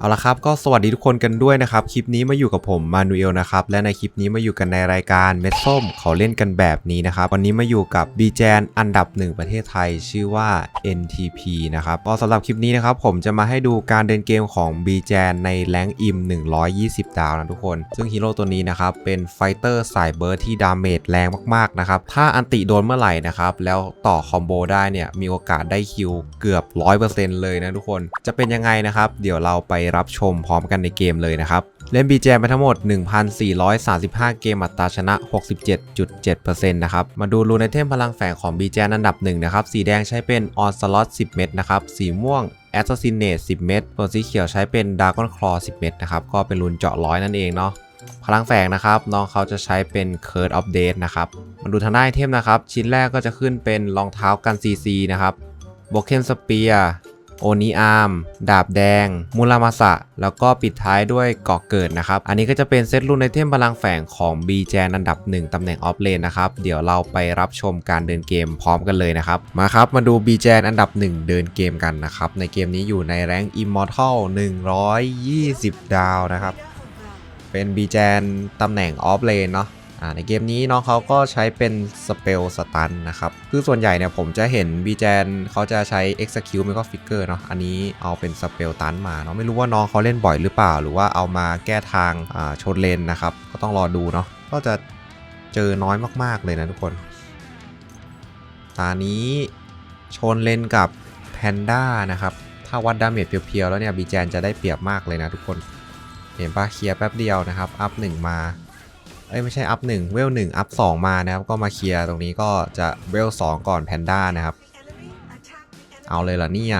เอาละครับก็สวัสดีทุกคนกันด้วยนะครับ คลิปนี้มาอยู่กับผมมานูเอลนะครับ และในคลิปนี้มาอยู่กันในรายการเม็ดส้มเขาเล่นกันแบบนี้นะครับ วันนี้มาอยู่กับ b ีแจนอันดับหนึ่งประเทศไทยชื่อว่า NTP นะครับก็สำหรับคลิปนี้นะครับผมจะมาให้ดูการเดินเกมของ b ีแจนในแรงอิม 120 ดาวนะทุกคน ซึ่งฮีโร่ตัวนี้นะครับเป็นไฟเตอร์สายเบิร์ดที่ดาเมจแรงมากๆนะครับถ้าอันติโดนเมื่อไหร่นะครับแล้วต่อคอมโบได้เนี่ยมีโอกาสได้คิวเกือบ 100%เลยนะทุกคนจะเป็นยังไงนะครับเดี๋ยวเราไปรับชมพร้อมกันในเกมเลยนะครับ เล่น b ีแจไปทั้งหมด 1,435 เกมอัตราชนะ 67.7%นะครับ มาดูรูนไอเทมพลังแฝงของ b ีแจอันดับ1นะครับ สีแดงใช้เป็น On Slot 10 เม็ดนะครับ สีม่วง Assassinate 10 เม็ดส่วนสีเขียวใช้เป็น Dragon Claw 10 เม็ดนะครับ ก็เป็นรูนเจาะร้อยนั่นเองเนาะพลังแฝงนะครับน้องเขาจะใช้เป็น Curse of Death นะครับมาดูทางด้านไอเทมนะครับ ชิ้นแรกก็จะขึ้นเป็นรองเท้ากัน CC นะครับโบเคนสเปีย โอนิอาร์ม ดาบแดง มูรามาสะ แล้วก็ปิดท้ายด้วยเกาะเกิดนะครับ อันนี้ก็จะเป็นเซตรุ่นไอเทมพลังแฝงของ b ีแจนอันดับ 1 ตำแหน่งออฟเลนนะครับ เดี๋ยวเราไปรับชมการเดินเกมพร้อมกันเลยนะครับ มาครับ มาดู b ีแจนอันดับ 1 เดินเกมกันนะครับ ในเกมนี้อยู่ในแรงอิมมอร์ทัล120 ดาวนะครับ เป็น b ีแจนตำแหน่งออฟเลนเนาะ ในเกมนี้น้องเขาก็ใช้เป็นสเปลสตันนะครับ คือส่วนใหญ่เนี่ยผมจะเห็นบีแจนเขาจะใช้ execute ไม่ก็ฟิกเกอร์เนาะ อันนี้เอาเป็นสเปลตันมาเนาะ ไม่รู้ว่าน้องเขาเล่นบ่อยหรือเปล่า หรือว่าเอามาแก้ทางชนเลนนะครับ ก็ต้องรอดูเนาะ ก็จะเจอน้อยมากๆเลยนะทุกคน ตานี้ชนเลนกับแพนด้านะครับ ถ้าวัดดาเมจเพียวๆแล้วเนี่ยบีแจนจะได้เปรียบมากเลยนะทุกคน เห็นปะเคลียร์แป๊บเดียวนะครับ อัพหนึ่งมา เอ้ยไม่ใช่อัพ1เวล1อัพ2มานะครับ ก็มาเคลียร์ตรงนี้ก็จะเวล2ก่อนแพนด้านะครับ เอาเลยเหรอเนี่ย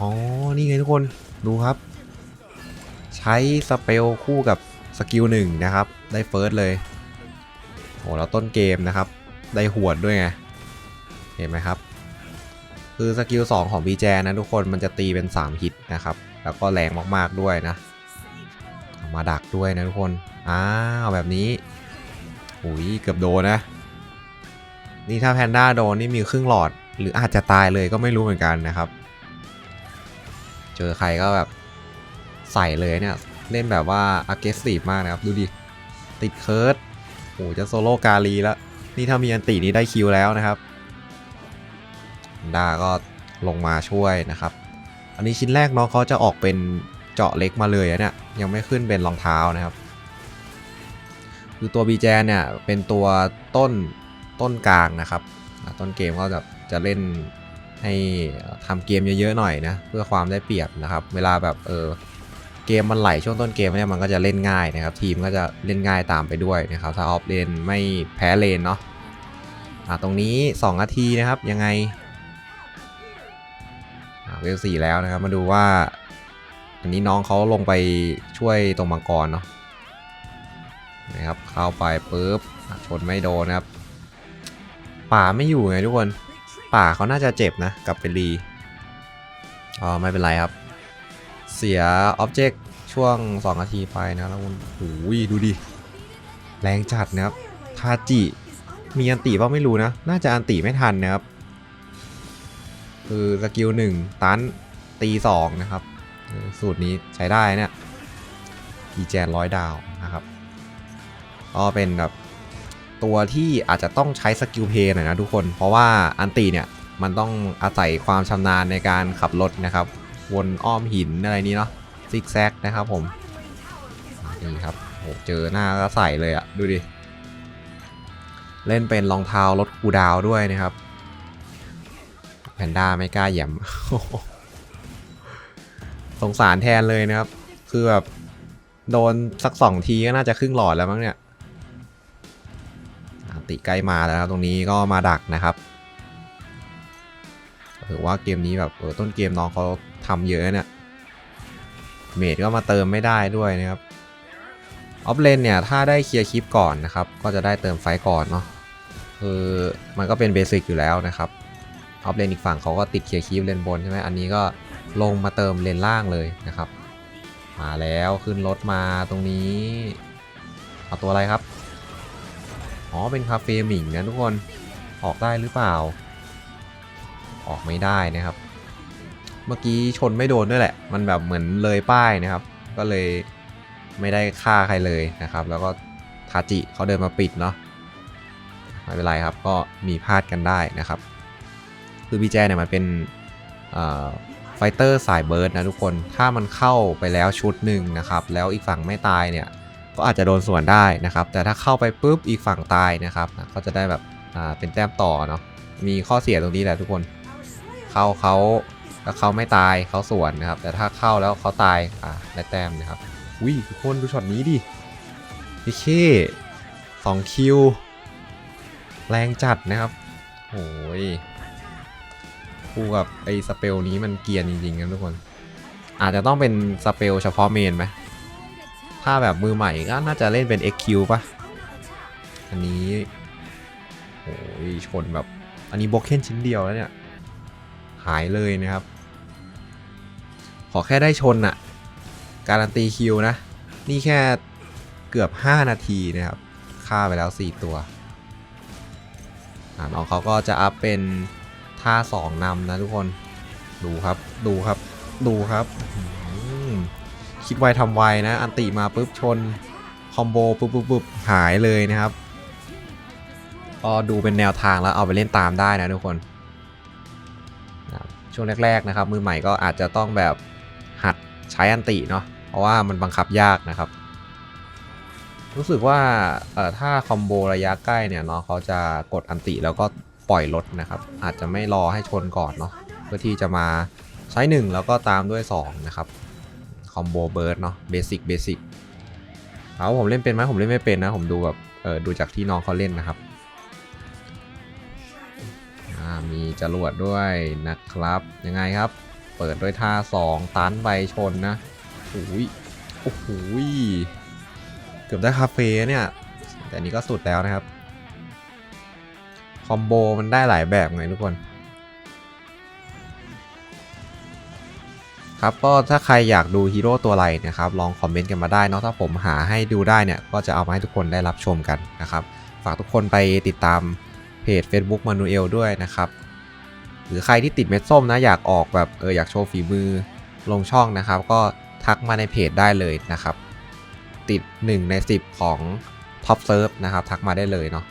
อ๋อ นี่ไงทุกคนดูครับ ใช้สเปลคู่กับสกิล1นะครับ ได้เฟิร์สเลยโอ้แล้วต้นเกมนะครับ ได้หวดด้วยไง เห็นไหมครับ คือสกิล2ของ b ีแจนะทุกคนมันจะตีเป็น 3 ฮิตนะครับ แล้วก็แรงมากๆด้วยนะ มาดักด้วยนะทุกคน อ้าวแบบนี้อุ้ยเกือบโดนนะ นี่ถ้าแพนด้าโดนนี่มีครึ่งหลอด หรืออาจจะตายเลยก็ไม่รู้เหมือนกันนะครับ เจอใครก็แบบใส่เลยเนี่ย เล่นแบบว่า aggressive มากนะครับ ดูดิ ติดเคิร์ดโอ้จะโซโล่กาลีแล้ว นี่ถ้ามีอันตีนี้ได้คิวแล้วนะครับแพนด้าก็ลงมาช่วยนะครับ อันนี้ชิ้นแรกน้องเขาจะออกเป็นเจาะเล็กมาเลยอะเนี่ยยังไม่ขึ้นเป็นรองเท้านะครับ คือตัว b ีแจเนี่ย เป็นตัวต้นต้นกลางนะครับ ต้นเกมก็จะจะเล่นให้ทำเกมเยอะๆหน่อยนะ เพื่อความได้เปรียบนะครับ เวลาแบบเออเกมมันไหลช่วงต้นเกมเนี่ยมันก็จะเล่นง่ายนะครับ ทีมก็จะเล่นง่ายตามไปด้วยนะครับ ถ้าออฟเลนไม่แพ้เลนเนาะอ่าตรงนี้ 2 นาทีนะครับยังไงเวลสี่แล้วนะครับ มาดูว่า อันนี้น้องเขาลงไปช่วยตรงมังกรเนาะ นะครับเข้าไปปุ๊บชนไม่โดนครับ ป่าไม่อยู่ไงทุกคน ป่าเขาน่าจะเจ็บนะกับเปรีอ๋อไม่เป็นไรครับ เสียอ็อบเจกต์ช่วง 2 นาทีไปนะแล้วคุณโอ้ยดูดิ แรงจัดนะครับทาจิ มีอันติป่าไม่รู้นะ น่าจะอันติไม่ทันนะครับ คือสกิลหนึ่งตันตีสองนะครับ สูตรนี้ใช้ได้เนี่ยดีแจนร้อยดาวนะครับ ก็เป็นแบบตัวที่อาจจะต้องใช้สกิลเพย์หน่อยนะทุกคน เพราะว่าอันตีเนี่ยมันต้องอาศัยความชำนาญในการขับรถนะครับ วนอ้อมหินอะไรนี้เนาะซิกแซกนะครับผมนี่ครับโหเจอหน้าก็ใส่เลยอะดูดิ เล่นเป็นรองเท้ารถคูดาวด้วยนะครับ แพนด้าไม่กล้าแหย่มสงสารแทนเลยนะครับ คือแบบโดนสักสองทีก็น่าจะครึ่งหลอดแล้วมั้งเนี่ย ติใกล้มาแล้วนะครับตรงนี้ก็มาดักนะครับถือว่าเกมนี้แบบเออต้นเกมน้องเขาทำเยอะเนี่ยเมดก็มาเติมไม่ได้ด้วยนะครับออฟเลนเนี่ยถ้าได้เคลียร์คลิปก่อนนะครับ ก็จะได้เติมไฟก่อนเนาะคือมันก็เป็นเบสิกอยู่แล้วนะครับออฟเลนอีกฝั่งเขาก็ติดเคลียร์คลิปเลนบนใช่ไหมอันนี้ก็ลงมาเติมเลนล่างเลยนะครับ มาแล้วขึ้นรถมาตรงนี้ เอาตัวอะไรครับ อ๋อ เป็นคาเฟ่หมิงนะทุกคน ออกได้หรือเปล่า ออกไม่ได้นะครับ เมื่อกี้ชนไม่โดนด้วยแหละ มันแบบเหมือนเลยป้ายนะครับ ก็เลยไม่ได้ฆ่าใครเลยนะครับ แล้วก็ทาจิเขาเดินมาปิดเนาะ ไม่เป็นไรครับ ก็มีพลาดกันได้นะครับ คือบีแจเนี่ยมันเป็นไฟเตอร์สายเบิร์ดนะทุกคน ถ้ามันเข้าไปแล้วชุดหนึ่งนะครับ แล้วอีกฝั่งไม่ตายเนี่ย ก็อาจจะโดนส่วนได้นะครับ แต่ถ้าเข้าไปปุ๊บอีกฝั่งตายนะครับก็จะได้แบบอ่าเป็นแต้มต่อเนาะมีข้อเสียตรงนี้แหละทุกคน เข้าเขาแล้วเขาไม่ตายเขาส่วนนะครับ แต่ถ้าเข้าแล้วเขาตายอ่าได้แต้มนะครับอุ้ยทุกคนดูช็อตนี้ดิพี่เคสองคิวแรงจัดนะครับโอ้ยคู่กับไอ้สเปลนี้มันเกียนจริงๆนะทุกคน อาจจะต้องเป็นสเปลเฉพาะเมนไหม ถ้าแบบมือใหม่ก็น่าจะเล่นเป็น XQ ปะอันนี้โอ้ยชนแบบ อันนี้บล็อกเคนชิ้นเดียวแล้วเนี่ย หายเลยนะครับ ขอแค่ได้ชนอะการันตีคิวนะ นี่แค่เกือบ 5 นาทีนะครับ ฆ่าไปแล้ว 4 ตัวอ่าน้องเขาก็จะอัพเป็นท่า 2นำนะทุกคน ดูครับ ดูครับ ดูครับ คิดไวทำไวนะ อันติมาปุ๊บชน คอมโบปุ๊บปุ๊บปุ๊บหายเลยนะครับ ก็ดูเป็นแนวทางแล้วเอาไปเล่นตามได้นะทุกคนนะช่วงแรกๆนะครับมือใหม่ก็อาจจะต้องแบบหัดใช้อันติเนาะ เพราะว่ามันบังคับยากนะครับ รู้สึกว่าถ้าคอมโบระยะใกล้เนี่ยเนาะเขาจะกดอันติแล้วก็ปล่อยรถนะครับ อาจจะไม่รอให้ชนก่อนเนาะ เพื่อที่จะมาใช้ 1 แล้วก็ตามด้วย 2 นะครับ คอมโบเบิร์ดเนาะเบสิกเบสิกเอาผมเล่นเป็นไหมผมเล่นไม่เป็นนะ ผมดูแบบเออดูจากที่น้องเขาเล่นนะครับมีจรวดด้วยนะครับ ยังไงครับ เปิดด้วยท่า 2 ตันไปชนนะโอ้ยโอ้โหเกือบได้คาเฟ่เนี่ย แต่นนี้ก็สุดแล้วนะครับ คอมโบมันได้หลายแบบไงทุกคน ครับก็ถ้าใครอยากดูฮีโร่ตัวอะไรนะครับลองคอมเมนต์กันมาได้เนอะถ้าผมหาให้ดูได้เนี่ยก็จะเอามาให้ทุกคนได้รับชมกันนะครับ ฝากทุกคนไปติดตามเพจ Facebook มานูเอลด้วยนะครับ หรือใครที่ติดเม็ดส้มนะอยากออกแบบเอออยากโชว์ฝีมือลงช่องนะครับ ก็ทักมาในเพจได้เลยนะครับ ติด 1 ใน 10 ของ Top s e r v นะครับ ทักมาได้เลยเนาะ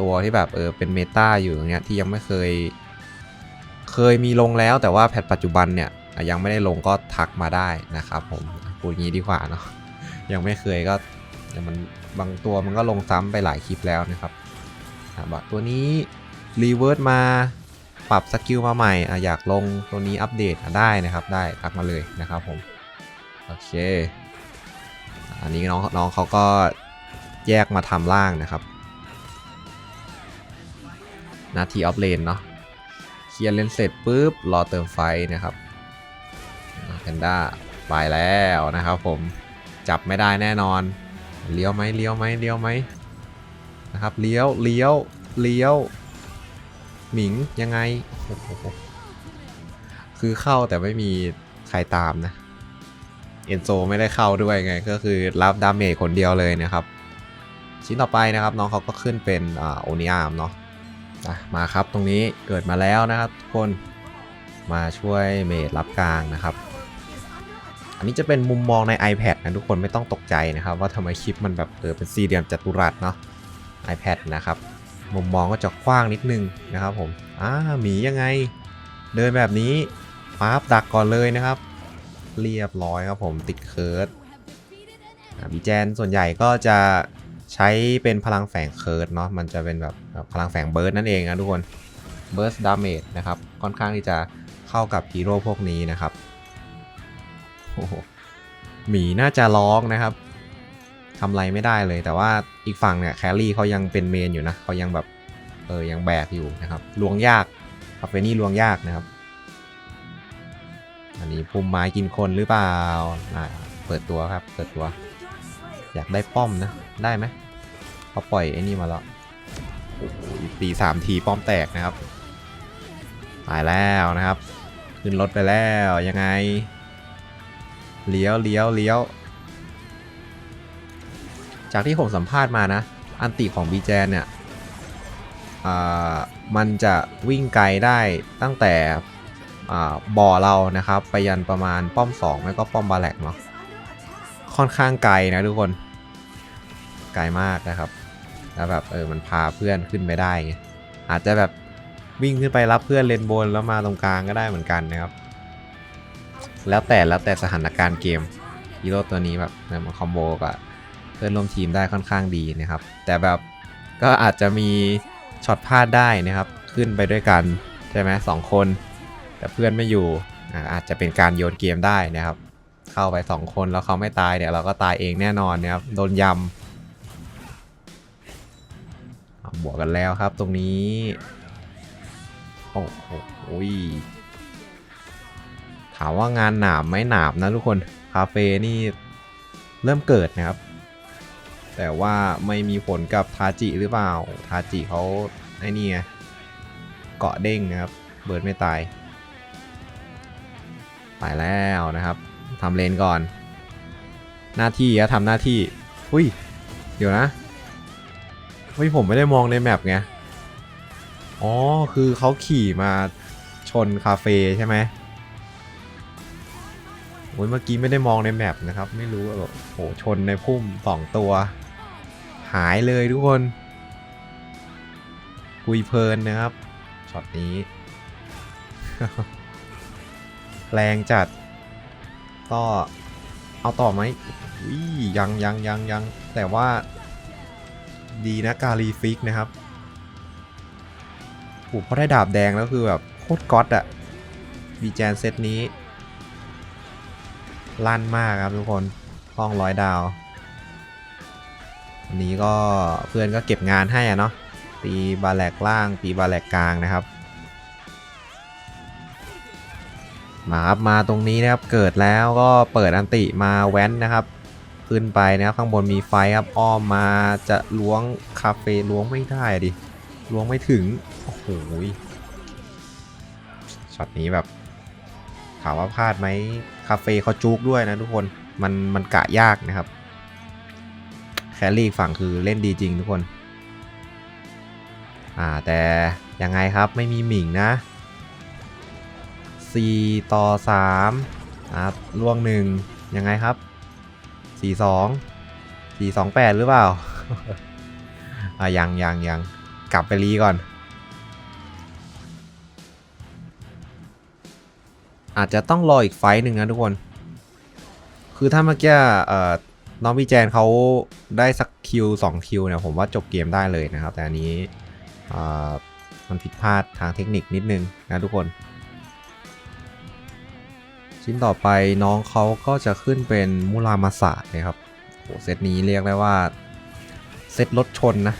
ตัวที่แบบเออเป็นเมตาอยู่อย่างเงี้ยที่ยังไม่เคย เคยมีลงแล้วแต่ว่าแพทปัจจุบันเนี่ย ยังไม่ได้ลงก็ทักมาได้นะครับผมพูดงี้ดีกว่าเนาะยังไม่เคยก็มันบางตัวมันก็ลงซ้ำไปหลายคลิปแล้วนะครับบัตรตัวนี้รีเวิร์สมาปรับสกิลมาใหม่ออยากลงตัวนี้อัปเดตได้นะครับ ได้ทักมาเลยนะครับผม โอเค อันนี้น้องน้องเขาก็แยกมาทำล่างนะครับ นาทีออฟเลนเนาะเคลียร์เลนเสร็จปุ๊บ รอเติมไฟนะครับ นด้าไปแล้วนะครับผมจับไม่ได้แน่นอน เลี้ยวไหมเลี้ยวไหมเลี้ยวไหมนะครับเลี้ยวเลี้ยวเลี้ยวหมิงยังไง คือเข้าแต่ไม่มีใครตามนะเอนโซไม่ได้เข้าด้วยไง ก็คือรับดาเมจคนเดียวเลยนะครับ ชิ้นต่อไปนะครับน้องเขาก็ขึ้นเป็นอ่าโอนิอามเนาะอะมาครับตรงนี้เกิดมาแล้วนะครับทุกคนมาช่วยเมจรับกลางนะครับ อันนี้จะเป็นมุมมองใน iPad นะทุกคนไม่ต้องตกใจนะครับ ว่าทำไมคลิปมันแบบเออเป็นสี่เหลี่ยมจัตุรัสเนาะ iPad นะครับ มุมมองก็จะกว้างนิดนึงนะครับผมอ่าหมียังไง เดินแบบนี้ปั๊บดักก่อนเลยนะครับ เรียบร้อยครับผมติดเคิร์ดบีแจนส่วนใหญ่ก็จะใช้เป็นพลังแฝงเคิร์ดเนาะมันจะเป็นแบบพลังแฝงเบิร์ดนั่นเองนะทุกคนเบิร์สดาเมจนะครับค่อนข้างที่จะเข้ากับฮีโร่พวกนี้นะครับ หมีน่าจะร้องนะครับทำอะไรไม่ได้เลย แต่ว่าอีกฝั่งเนี่ยแครี่เขายังเป็นเมนอยู่นะเขายังแบบเออยังแบกอยู่นะครับลวงยากคาเฟนี่ลวงยากนะครับ อันนี้พุ่มไม้กินคนหรือเปล่าอ่าเปิดตัวครับ เปิดตัว อยากได้ป้อมนะ ได้ไหมเขาปล่อยไอ้นี่มาแล้วโอ้โหตีสามทีป้อมแตกนะครับตายแล้วนะครับ ขึ้นรถไปแล้วยังไง เลี้ยวเลี้ยวเลี้ยว จากที่ผมสัมภาษณ์มานะ อันติของบีแจนเนี่ยมันจะวิ่งไกลได้ตั้งแต่บ่อเรานะครับ ไปยันประมาณป้อม 2 ไม่ก็ป้อมบาแลกเนาะค่อนข้างไกลนะทุกคน ไกลมากนะครับ แล้วแบบเออมันพาเพื่อนขึ้นไปได้ไงอาจจะแบบวิ่งขึ้นไปรับเพื่อนเลนบนแล้วมาตรงกลางก็ได้เหมือนกันนะครับ แล้วแต่แล้วแต่สถานการณ์เกมฮีโร่ตัวนี้แบบมันคอมโบกับเพื่อนร่วมทีมได้ค่อนข้างดีนะครับ แต่แบบก็อาจจะมีช็อตพลาดได้นะครับ ขึ้นไปด้วยกันใช่ไหมสองคน แต่เพื่อนไม่อยู่อาจจะเป็นการโยนเกมได้นะครับ เข้าไป 2 คนแล้วเขาไม่ตายเดี๋ยวเราก็ตายเองแน่นอนนะครับโดนยำบวกกันแล้วครับตรงนี้ โอ้โห ถามว่างานหนามไหมหนามนะทุกคน คาเฟ่นี่เริ่มเกิดนะครับ แต่ว่าไม่มีผลกับทาจิหรือเปล่า ทาจิเขาไอ้นี่ไงเกาะเด้งนะครับ เบิร์ดไม่ตาย ไปแล้วนะครับทำเลนก่อน หน้าที่อะทำหน้าที่ อุ้ย เดี๋ยวนะเฮ้ยผมไม่ได้มองในแมปไง อ๋อ คือเขาขี่มาชนคาเฟ่ใช่ไหม อ้ยเมื่อกี้ไม่ได้มองในแมปนะครับ ไม่รู้แบบโหชนในพุ่มสองตัว หายเลยทุกคน คุยเพลินนะครับช็อตนี้แรงจัด ก็เอาต่อไหมวิยังยังยังยังแต่ว่า ดีนะกาลีฟิกนะครับโอ้พอได้ดาบแดงแล้วคือแบบโคตรก๊อตอะบีแจนเซตนี้ ลั่นมากครับทุกคนห้องร้อยดาวอันนี้ก็เพื่อนก็เก็บงานให้อะเนาะตีบาแลกล่างตีบาแลกกลางนะครับ มาครับมาตรงนี้นะครับเกิดแล้วก็เปิดอันติมาแว้นนะครับ ขึ้นไปนะครับข้างบนมีไฟครับอ้อมมาจะล้วงคาเฟ่ล้วงไม่ได้ดิล้วงไม่ถึงโอ้โหช็อตนี้แบบามว่าพลาดไหมคาเฟ่เขาจุกด้วยนะทุกคนมันมันกะยากนะครับ แคลรี่ฝั่งคือเล่นดีจริงทุกคน อ่าแต่ยังไงครับไม่มีหมิงนะ 4 ต่อ3นะล่วงหนึ่งยังไงครับ 4 2 4 2 8 หรือเปล่า อะยังยังยังกลับไปรีก่อน อาจจะต้องรออีกไฟต์หนึ่งนะทุกคน คือถ้าเมื่อกี้น้องพี่แจนเขาได้สักคิว2คิวเนี่ยผมว่าจบเกมได้เลยนะครับ แต่อันนี้มันผิดพลาดทางเทคนิคนิดนึงนะทุกคน ชิ้นต่อไปน้องเขาก็จะขึ้นเป็นมูรามาสะนะครับโหเซตนี้เรียกได้ว่าเซตรถชนนะ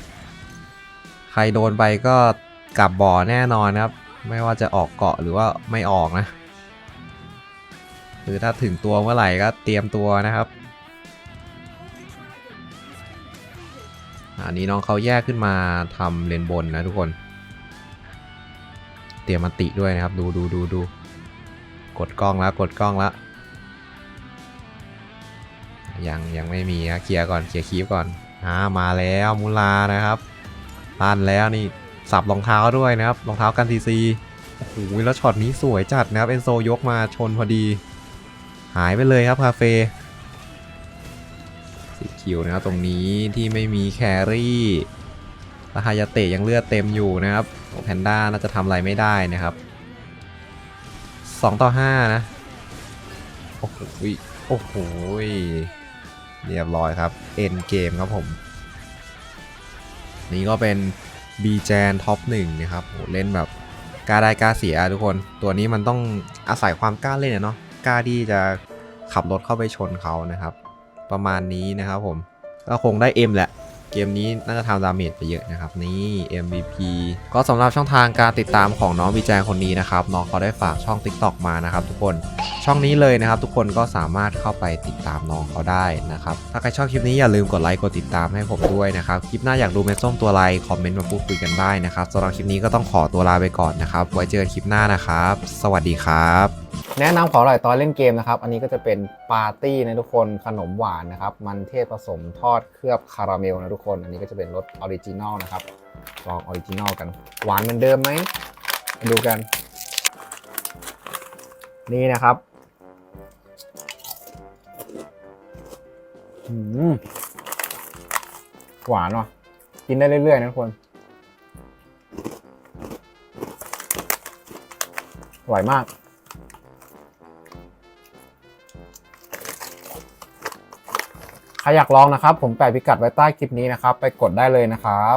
ใครโดนไปก็กลับบ่อแน่นอนนะครับ ไม่ว่าจะออกเกาะหรือว่าไม่ออกนะ คือถ้าถึงตัวเมื่อไหร่ก็เตรียมตัวนะครับอันนี้น้องเขาแยกขึ้นมาทำเลนบนนะทุกคน เตรียมมันติด้วยนะครับ ดูดูดูดูกดกล้องแล้วกดกล้องแล้วยังยังไม่มีนะเคลียร์ก่อนเคลียร์คีฟก่อนอ่ามาแล้วมูลานะครับตันแล้วนี่สับรองเท้าด้วยนะครับรองเท้ากันทีซีโอ้โหแล้วช็อตนี้สวยจัดนะครับเอนโซยกมาชนพอดี หายไปเลยครับคาเฟ่สีคิวนะครับตรงนี้ที่ไม่มีแครี่ล้วฮายาเตะยังเลือดเต็มอยู่นะครับโอแพนด้าน่าจะทำอะไรไม่ได้นะครับ 2 ต่อ 5 นะ โอ้โหโอ้โหเรียบร้อยครับ เอ็นเกมครับผม นี่ก็เป็น b ีแจนท็อปหนึ่งนะครับโหเล่นแบบกล้าได้กล้าเสียทุกคน ตัวนี้มันต้องอาศัยความกล้าเล่นเนาะ กล้าที่จะขับรถเข้าไปชนเขานะครับ ประมาณนี้นะครับผม ก็คงได้เอ็มแหละ เกมนี้น่าจะทำดาเมจไปเยอะนะครับ นี่ MVP ก็สำหรับช่องทางการติดตามของน้องวิจัยคนนี้นะครับ น้องเขาได้ฝากช่อง TikTok มานะครับทุกคนช่องนี้เลยนะครับ ทุกคนก็สามารถเข้าไปติดตามน้องเขาได้นะครับ ถ้าใครชอบคลิปนี้อย่าลืมกดไลค์กดติดตามให้ผมด้วยนะครับ คลิปหน้าอยากดูเมนส้มตัวอะไรคอมเมนต์มาพูดคุยกันได้นะครับสำหรับคลิปนี้ก็ต้องขอตัวลาไปก่อนนะครับ ไว้เจอกันคลิปหน้านะครับ สวัสดีครับแนะนำของอร่อยตอนเล่นเกมนะครับ อันนี้ก็จะเป็นปาร์ตี้นะทุกคนขนมหวานนะครับ มันเทศผสมทอดเคลือบคาราเมลนะทุกคน อันนี้ก็จะเป็นรสออริจินอลนะครับลองออริจินอลกัน หวานเหมือนเดิมไหมมาดูกัน นี่นะครับหวานว่ะกินได้เรื่อยๆนะทุกคนอร่อยมาก ครอยากลองนะครับ ผมแปะพิกัดไว้ใต้คลิปนี้นะครับ ไปกดได้เลยนะครับ